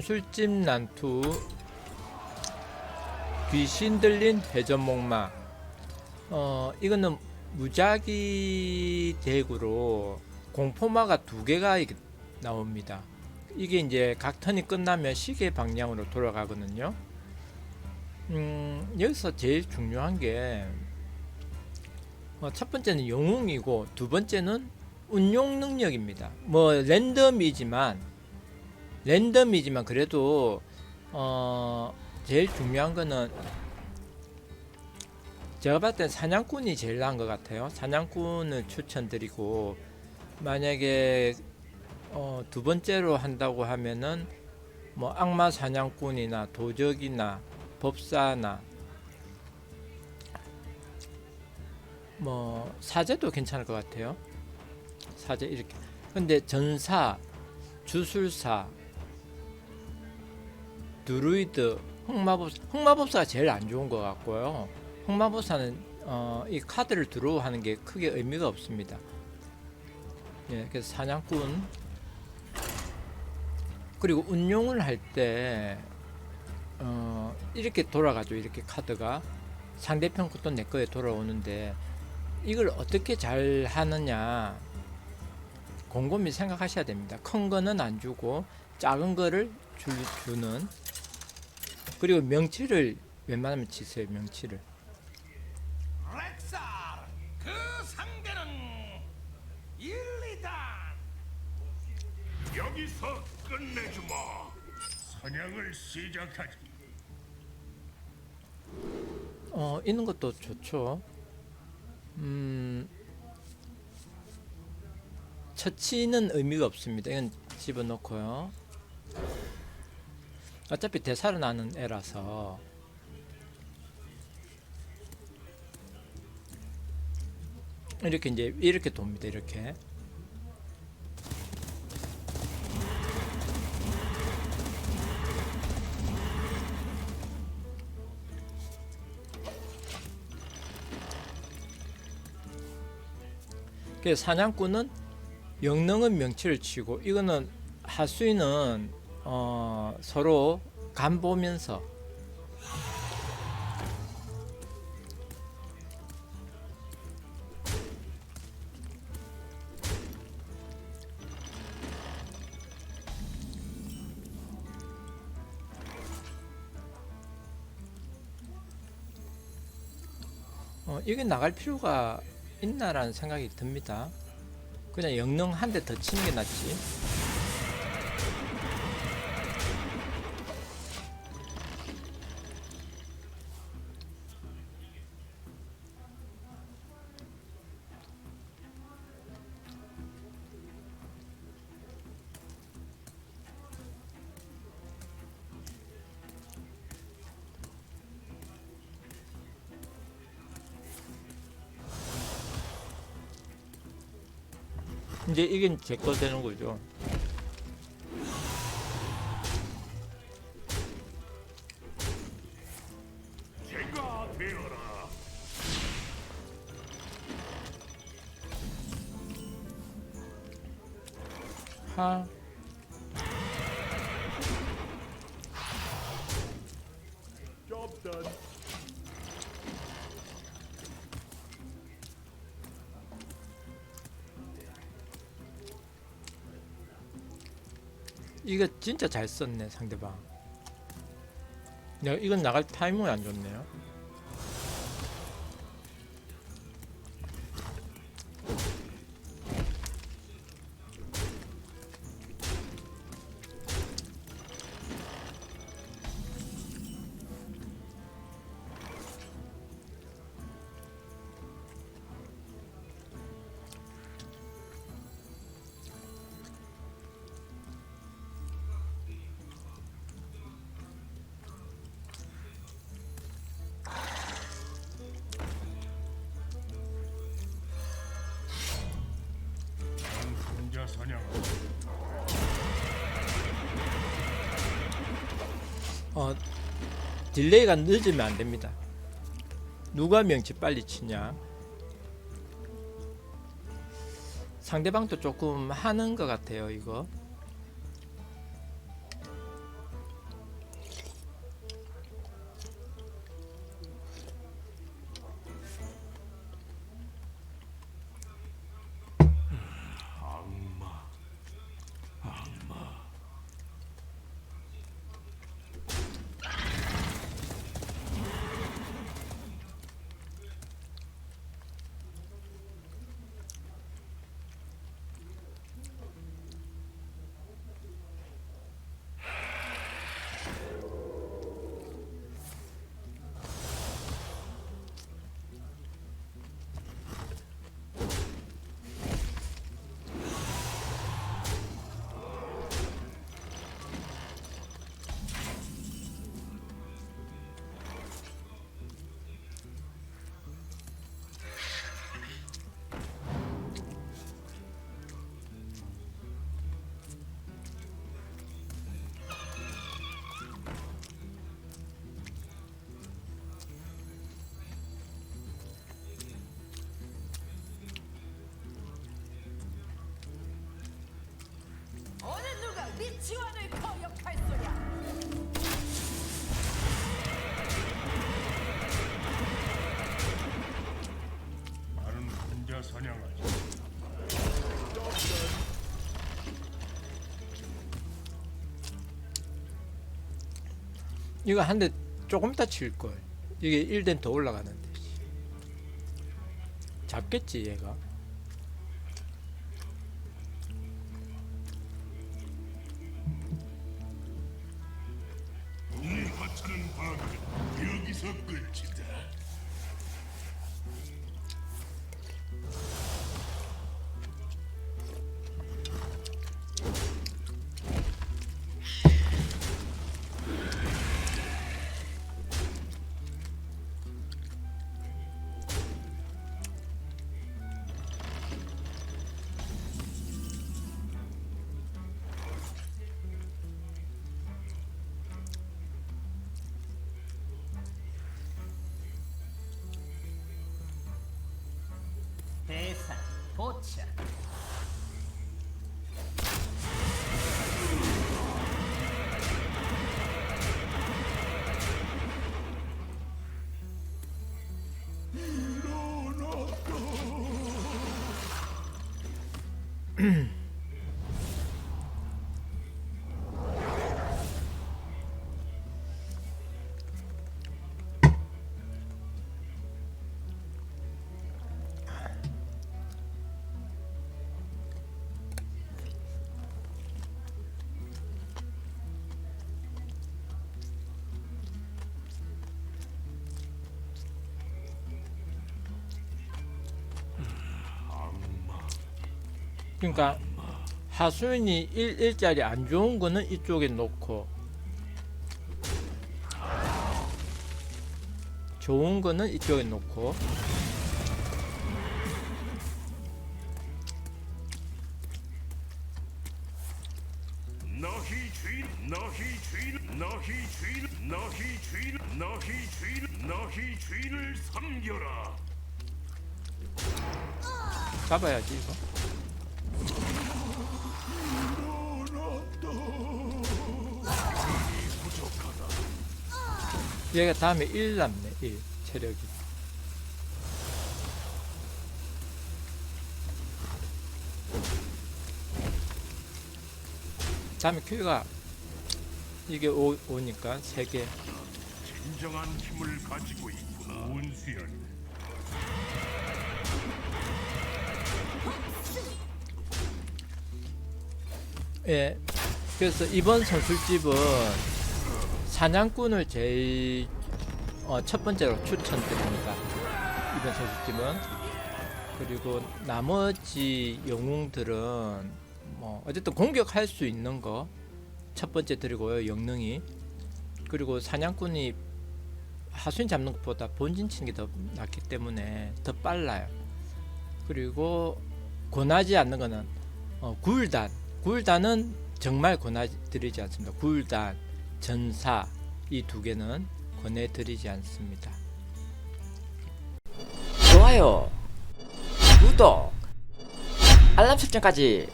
손술집 난투 귀신 들린 회전목마. 어 이거는 무작위 덱으로 공포마가 두 개가 나옵니다. 이게 이제 각 턴이 끝나면 시계 방향으로 돌아가거든요. 음 여기서 제일 중요한 게 어, 첫 번째는 영웅이고 두 번째는 운용 능력입니다. 뭐 랜덤이지만 랜덤이지만 그래도 어 제일 중요한 거는 제가 봤을 땐 사냥꾼이 제일 나은 것 같아요. 사냥꾼을 추천드리고 만약에 어, 두 번째로 한다고 하면은 뭐 악마 사냥꾼이나 도적이나 법사나 뭐 사제도 괜찮을 것 같아요. 사제 이렇게. 근데 전사, 주술사, 드루이드, 흑마법 흑마법사가 제일 안 좋은 것 같고요. 흑마법사는 어, 이 카드를 드로우하는 게 크게 의미가 없습니다. 예, 그래서 사냥꾼 그리고 운용을 할때 어, 이렇게 돌아가죠. 이렇게 카드가 상대편 것도 내 거에 돌아오는데 이걸 어떻게 잘 하느냐 곰곰이 생각하셔야 됩니다. 큰 거는 안 주고 작은 거를 주, 주는 그리고 명치를 웬만하면 치세요. 명치를 렉살 그 상대는 일리다 여기서 끝내주마. 사냥을 시작하지. 어 있는 것도 좋죠. 음 처치는 의미가 없습니다. 이건 집어넣고요. 어차피 되살아나는 애라서 이렇게 이제 이렇게 돕니다. 이렇게 그 사냥꾼은 영능은 명치를 치고 이거는 하수인은 어, 서로 간 보면서 어, 이게 나갈 필요가 있나라는 생각이 듭니다. 그냥 영능 한 대 더 치는 게 낫지. 이제 이게 제거 되는 거죠. 하. 이거 진짜 잘 썼네 상대방. 이건 나갈 타이밍이 안 좋네요. 어 딜레이가 늦으면 안 됩니다. 누가 명치 빨리 치냐? 상대방도 조금 하는 것 같아요 이거. 지원을 거역할 소냐. 나는 혼자 사냥하지. 이거 한 대 조금 더칠 걸. 이게 1den 더 올라가는데. 잡겠지 얘가. 대상 그러니까 하수인이 1, 1짜리 안 좋은 거는 이쪽에 놓고 좋은 거는 이쪽에 놓고 주인, 너희 얘가 다음에 1 남네 1 체력이 다음에 큐가 이게 오, 오니까 3개 진정한 힘을 가지고 있구나. 온수연. 예. 그래서 이번 선술집은 사냥꾼을 제일 어, 첫 번째로 추천드립니다. 이번 선술집은 그리고 나머지 영웅들은 뭐 어쨌든 공격할 수 있는 거 첫 번째 드리고요. 영능이 그리고 사냥꾼이 하수인 잡는 것보다 본진 치는 게 더 낫기 때문에 더 빨라요. 그리고 권하지 않는 거는 어, 굴단 굴단은 정말 권해드리지 않습니다. 굴단, 전사 이 두 개는 권해드리지 않습니다. 좋아요, 구독, 알람 설정까지